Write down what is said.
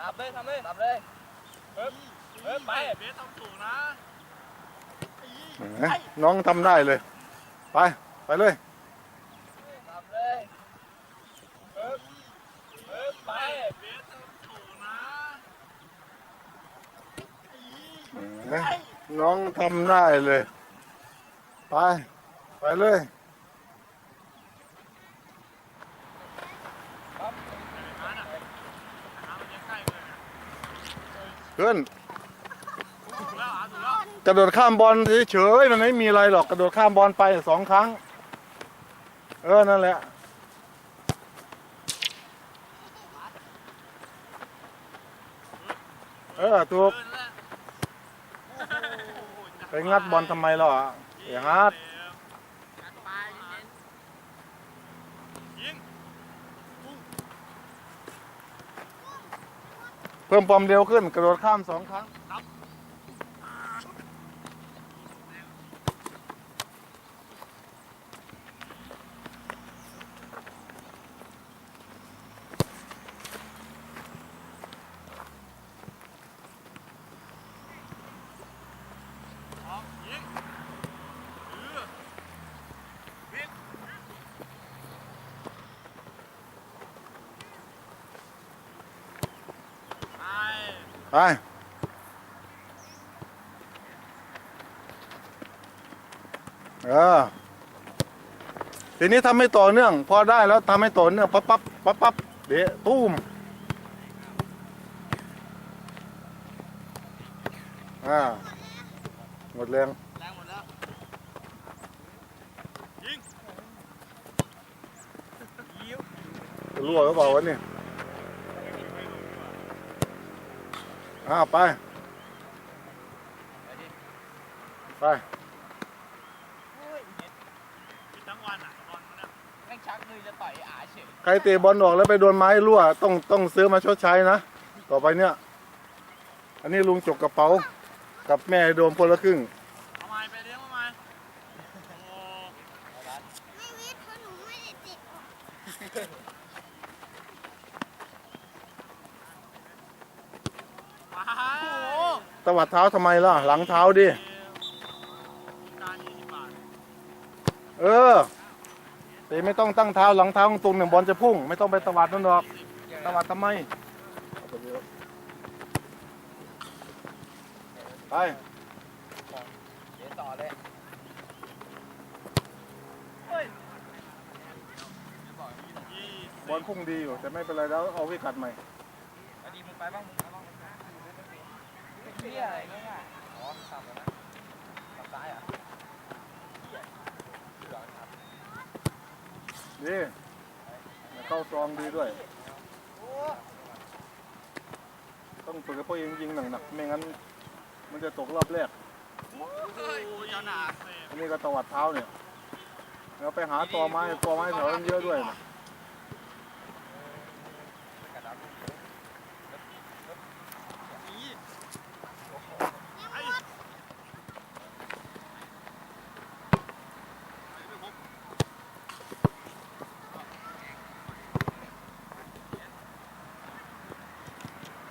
ดับเลยทำเลยดับเลยเฮ้ยเฮ้ยไปเบสทำถูกนะเห็นไหมน้องทำได้เลย ไป ไปเลยดับเลยเฮ้ยเฮ้ยไปเบสทำถูกนะเห็นไหมน้องทำได้เลย ไป ไปเลย น้ำมันยังใกล้เลย ขึ้นกแล้วอะถูกระโดดข้ามบอลเฉยๆมันไม่มีอะไรหรอกกระโดดข้ามบอลไปสองครั้ง เออนั่นแหละเออถูกเดินแล้วไปงัดบอลทำไมล่ะอย่างงัด งัดไปยิง เพิ่มความเร็วขึ้นกระโดดข้ามสองครั้ง ออกยิงเออวิ่งไป ไปเออทีนี้ทำให้ต่อเนื่อง พอได้แล้วทำให้ต่อเนื่องปั๊บปั๊บปั๊บปั๊บเดี๋ยวตุ้มอ่าหมดแรงแรงหมดแล้วยิงจะรั่วหรือเปล่าวะเนี่ย อ้าวไป ไปมีทั้งวันอะบอลมันอะแม่งชักมือจะต่อยอาเฉยใครเตะบอลออกแล้วไปโดนไม้รั่ว ต้องต้องซื้อมาชดใช้นะ ต่อไปเนี่ย อันนี้ลุงจกกระเป๋า กับแม่โดมคนละครึ่ง เอาไม้ไปเลี้ยงเอาไม้โอ้ไม่วิทย์เพราะหนูไม่ได้ติดออก ไป ตวัดเท้าทำไมล่ะ หลังเท้าดิการยี่สิบบาทเออเตะไม่ต้องตั้งเท้าหลังเท้าตรงๆเนี่ยบอลจะพุ่ง ไม่ต้องไปตวัดนั่นหรอก ตวัดทำไม ไปเดี๋ยวต่อเลยยี่สิบอลพุ่งดีอยู่แต่ไม่เป็นไรแล้วเอาวิกัดใหม่อดีมึงไปบ้างมึง เอาบ้างเฮียอะไรเนี่ยอ๋อทำแล้วนะทำซ้ายอะเฮียเหลืองครับดีเข้าซองดีด้วย ต้องฝึกให้พวกเองยิงหนักๆไม่งั้น มันจะตกรอบแรกโอ้ยยาวหนาเสพอันนี้ก็ตวัดเท้าเนี่ยแล้วไปหาตอไม้ตอไม้แถวนั้นเยอะด้วยนะ